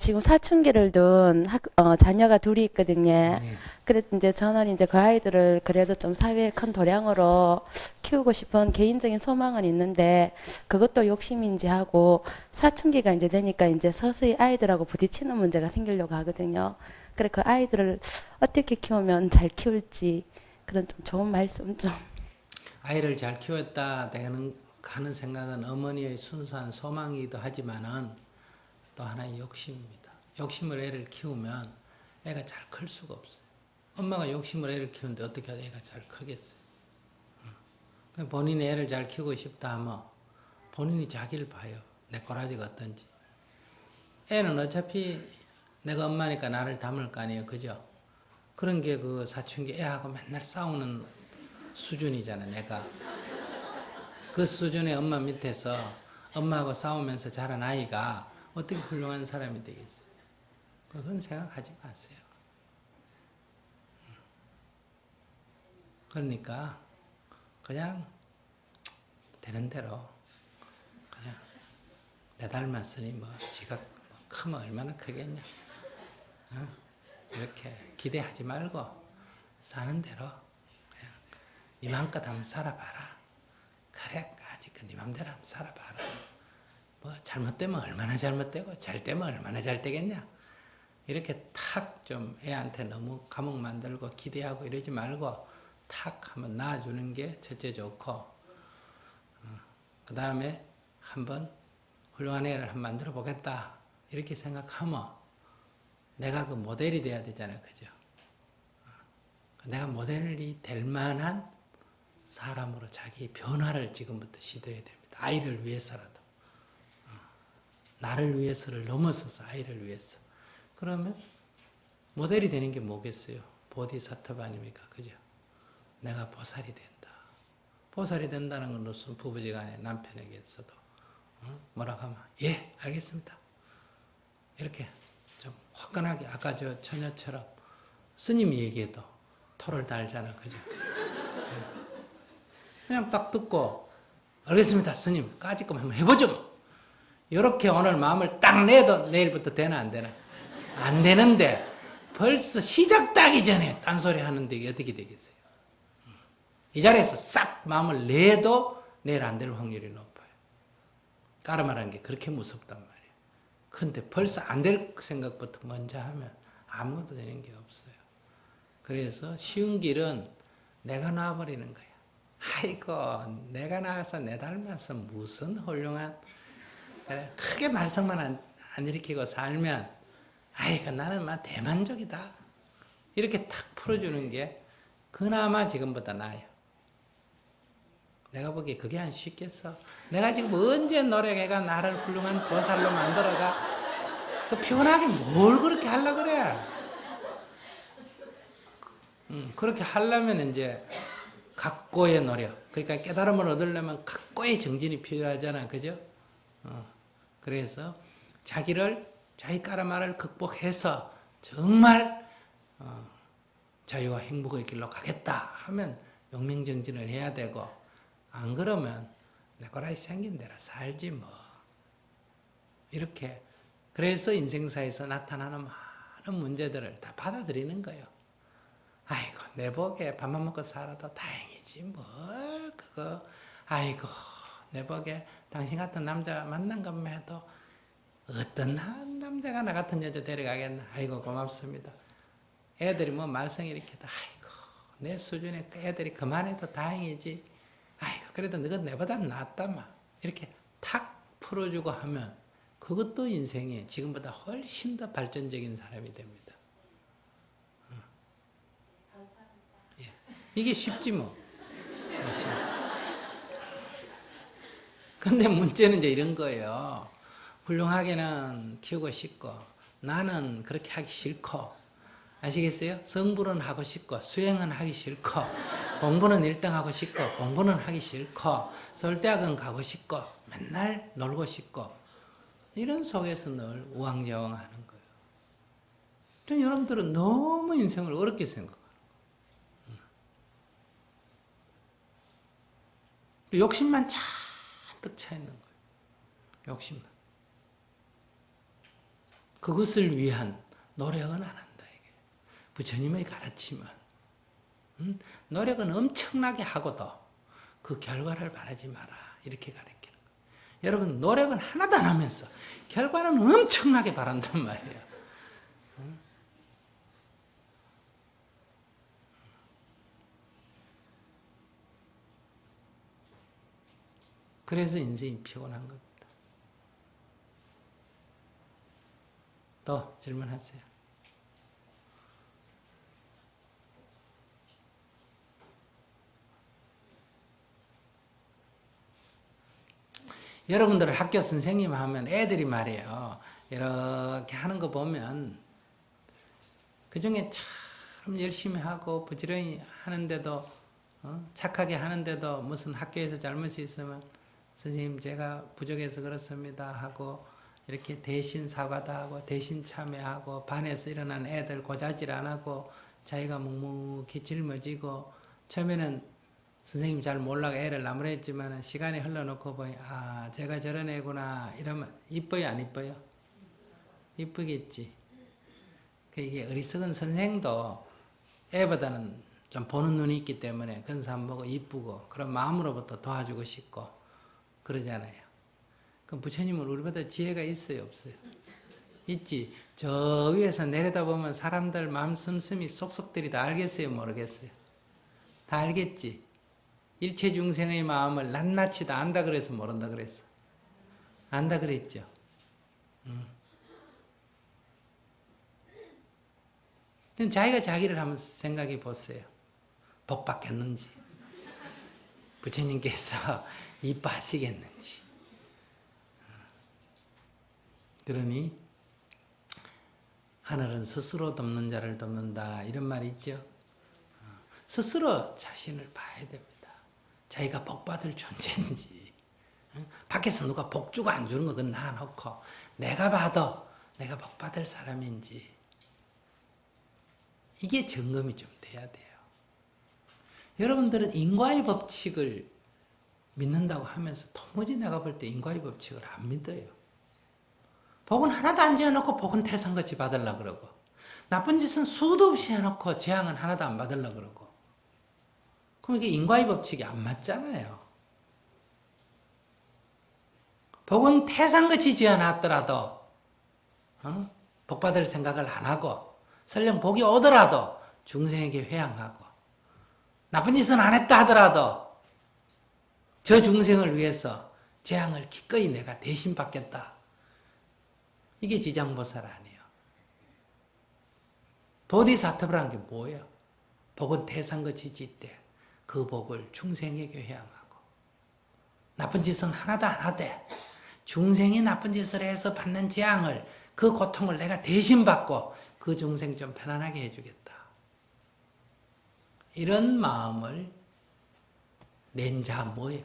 지금 사춘기를 둔 학, 어, 자녀가 둘이 있거든요. 네. 그래서 이제 저는 이제 그 아이들을 그래도 좀 사회의 큰 도량으로 키우고 싶은 개인적인 소망은 있는데 그것도 욕심인지 하고 사춘기가 이제 되니까 이제 서서히 아이들하고 부딪히는 문제가 생기려고 하거든요. 그래 그 아이들을 어떻게 키우면 잘 키울지 그런 좀 좋은 말씀 좀. 아이를 잘 키웠다 되는 하는 생각은 어머니의 순수한 소망이기도 하지만은 또 하나의 욕심입니다. 욕심을 애를 키우면 애가 잘 클 수가 없어요. 엄마가 욕심을 애를 키우는데 어떻게 애가 잘 크겠어요? 응. 본인이 애를 잘 키우고 싶다 하면 본인이 자기를 봐요. 내 꼬라지가 어떤지. 애는 어차피 내가 엄마니까 나를 담을 거 아니에요. 그죠? 그런 게 그 사춘기 애하고 맨날 싸우는 수준이잖아, 내가. 그 수준의 엄마 밑에서 엄마하고 싸우면서 자란 아이가 어떻게 훌륭한 사람이 되겠어요? 그건 생각하지 마세요. 그러니까 그냥 되는 대로 그냥 내 닮았으니 뭐 지가 뭐 크면 얼마나 크겠냐. 어? 이렇게 기대하지 말고 사는 대로 그냥 네 마음껏 한번 살아봐라. 그래 아직 네 맘대로 한번 살아봐라. 뭐 잘못되면 얼마나 잘못되고 잘 되면 얼마나 잘 되겠냐. 이렇게 탁 좀 애한테 너무 감옥 만들고 기대하고 이러지 말고 탁 한번 놔주는 게 첫째 좋고 그 다음에 한번 훌륭한 애를 한번 만들어 보겠다. 이렇게 생각하면 내가 그 모델이 돼야 되잖아요 그죠? 내가 모델이 될 만한 사람으로 자기 변화를 지금부터 시도해야 됩니다. 아이를 위해서라도. 어, 나를 위해서를 넘어서서 아이를 위해서 그러면 모델이 되는 게 뭐겠어요 보디사트바 아닙니까 그죠 내가 보살이 된다. 보살이 된다는 건 무슨 부부지간에 남편에게서도 어? 뭐라고 하면 예 알겠습니다. 이렇게 좀 화끈하게 아까 저 처녀처럼 스님이 얘기해도 토를 달잖아 그죠? 그냥 딱 듣고 알겠습니다 스님 까짓 거 한번 해보죠. 이렇게 오늘 마음을 딱 내도 내일부터 되나 안 되나? 안 되는데 벌써 시작하기 전에 딴소리 하는데 어떻게 되겠어요? 이 자리에서 싹 마음을 내도 내일 안 될 확률이 높아요. 까르마라는 게 그렇게 무섭단 말이에요. 근데 벌써 안 될 생각부터 먼저 하면 아무것도 되는 게 없어요. 그래서 쉬운 길은 내가 놔버리는 거야. 아이고, 내가 나와서 내 닮아서 무슨 훌륭한, 크게 말썽만 안, 안 일으키고 살면, 아이고, 나는 막 대만족이다. 이렇게 탁 풀어주는 게 그나마 지금보다 나아요. 내가 보기에 그게 안 쉽겠어. 내가 지금 언제 노력해가 나를 훌륭한 보살로 만들어가. 그 피곤하게 뭘 그렇게 하려 그래. 음, 그렇게 하려면 이제 각고의 노력. 그러니까 깨달음을 얻으려면 각고의 정진이 필요하잖아. 그죠? 어, 그래서 자기를, 자기 까라마를 극복해서 정말, 어, 자유와 행복의 길로 가겠다 하면 용맹정진을 해야 되고, 안 그러면 내 거라이 생긴 대로 살지 뭐. 이렇게. 그래서 인생사에서 나타나는 많은 문제들을 다 받아들이는 거예요. 아이고, 내 복에 밥만 먹고 살아도 다행이지, 뭘, 그거. 아이고, 내 복에 당신 같은 남자 만난 것만 해도 어떤 한 남자가 나 같은 여자 데려가겠나. 아이고, 고맙습니다. 애들이 뭐 말썽 일으켜도, 아이고, 내 수준에 애들이 그만해도 다행이지. 아이고, 그래도 너가 내보다 낫다, 막. 이렇게 탁 풀어주고 하면 그것도 인생에 지금보다 훨씬 더 발전적인 사람이 됩니다. 예. 이게 쉽지 뭐. 근데 문제는 이제 이런 거예요. 훌륭하게는 키우고 싶고, 나는 그렇게 하기 싫고, 아시겠어요? 성불은 하고 싶고, 수행은 하기 싫고, 공부는 1등 하고 싶고, 공부는 하기 싫고, 서울대학은 가고 싶고, 맨날 놀고 싶고, 이런 속에서 늘 우왕좌왕 하는 거예요. 전 여러분들은 너무 인생을 어렵게 생각해요. 욕심만 잔뜩 차 있는 거예요. 욕심만. 그것을 위한 노력은 안 한다. 이게. 부처님의 가르침은 음? 노력은 엄청나게 하고도 그 결과를 바라지 마라. 이렇게 가르치는 거예요. 여러분 노력은 하나도 안 하면서 결과는 엄청나게 바란단 말이에요. 음? 그래서 인생이 피곤한 겁니다. 또 질문하세요. 여러분들 학교 선생님 하면 애들이 말이에요. 이렇게 하는 거 보면 그 중에 참 열심히 하고 부지런히 하는데도 어? 착하게 하는데도 무슨 학교에서 잘못이 있으면 선생님 제가 부족해서 그렇습니다 하고 이렇게 대신 사과도 하고 대신 참여하고 반에서 일어난 애들 고자질 안 하고 자기가 묵묵히 짊어지고 처음에는 선생님 잘 몰라가 애를 나무랬지만 시간이 흘러놓고 보니 아 제가 저런 애구나 이러면 이뻐요 안 이뻐요? 이쁘겠지. 그 이게 어리석은 선생도 애보다는 좀 보는 눈이 있기 때문에 사람 보고 이쁘고 그런 마음으로부터 도와주고 싶고 그러잖아요. 그럼 부처님은 우리보다 지혜가 있어요 없어요? 있지. 저 위에서 내려다보면 사람들 마음 씀씀이 속속들이 다 알겠어요 모르겠어요? 다 알겠지. 일체 중생의 마음을 낱낱이 다 안다 그래서 모른다 그랬어. 안다 그랬죠. 음. 자기가 자기를 한번 생각해 보세요. 복 받겠는지, 부처님께서 이뻐하시겠는지. 그러니 하늘은 스스로 돕는 자를 돕는다 이런 말이 있죠. 스스로 자신을 봐야 됩니다. 자기가 복 받을 존재인지. 응? 밖에서 누가 복 주고 안 주는 거 그건 놔놓고 내가 봐도 내가 복 받을 사람인지 이게 점검이 좀 돼야 돼요. 여러분들은 인과의 법칙을 믿는다고 하면서 도무지 내가 볼 때 인과의 법칙을 안 믿어요. 복은 하나도 안 지어놓고 복은 태산같이 받으려 그러고 나쁜 짓은 수도 없이 해놓고 재앙은 하나도 안 받으려 그러고 그럼 이게 인과의 법칙이 안 맞잖아요. 복은 태산같이 지어놨더라도 어? 복 받을 생각을 안 하고 설령 복이 오더라도 중생에게 회양하고 나쁜 짓은 안 했다 하더라도 저 중생을 위해서 재앙을 기꺼이 내가 대신 받겠다. 이게 지장보살 아니에요. 보디사트브라는 게 뭐예요? 복은 태산같이 짓되 그 복을 중생에게 회양하고 나쁜 짓은 하나도 안 하되 중생이 나쁜 짓을 해서 받는 재앙을 그 고통을 내가 대신 받고 그 중생 좀 편안하게 해주겠다. 이런 마음을 낸 자 뭐예요?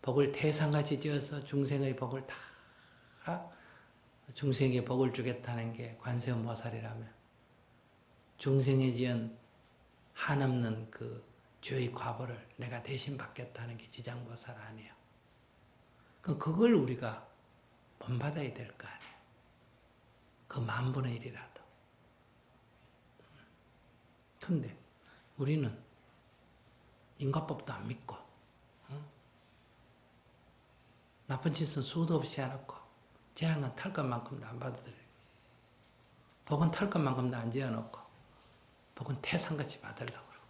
복을 태산같이 지어서 중생의 복을 다 중생에게 복을 주겠다는 게 관세음보살이라면 중생에 지은 한없는 그 죄의 과보를 내가 대신 받겠다는 게 지장보살 아니에요. 그럼 그걸 우리가 본받아야 될 거 아니에요. 그 만분의 일이라도. 근데 우리는 인과법도 안 믿고 어? 나쁜 짓은 수도 없이 해놓고 재앙은 탈 것만큼도 안 받아들여요. 복은 탈 것만큼도 안 지어놓고 복은 태산같이 받으려고 그러고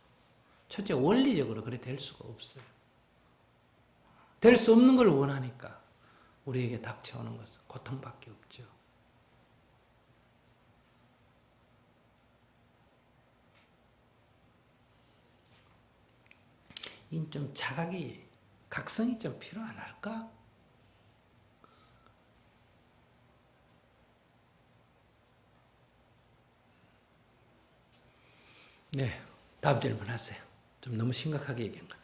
첫째 원리적으로 그래 될 수가 없어요. 될 수 없는 걸 원하니까 우리에게 닥쳐오는 것은 고통밖에 없죠. 이좀 자각이 각성이 좀 필요 안 할까? 네, 다음 질문 하세요. 좀 너무 심각하게 얘기한 것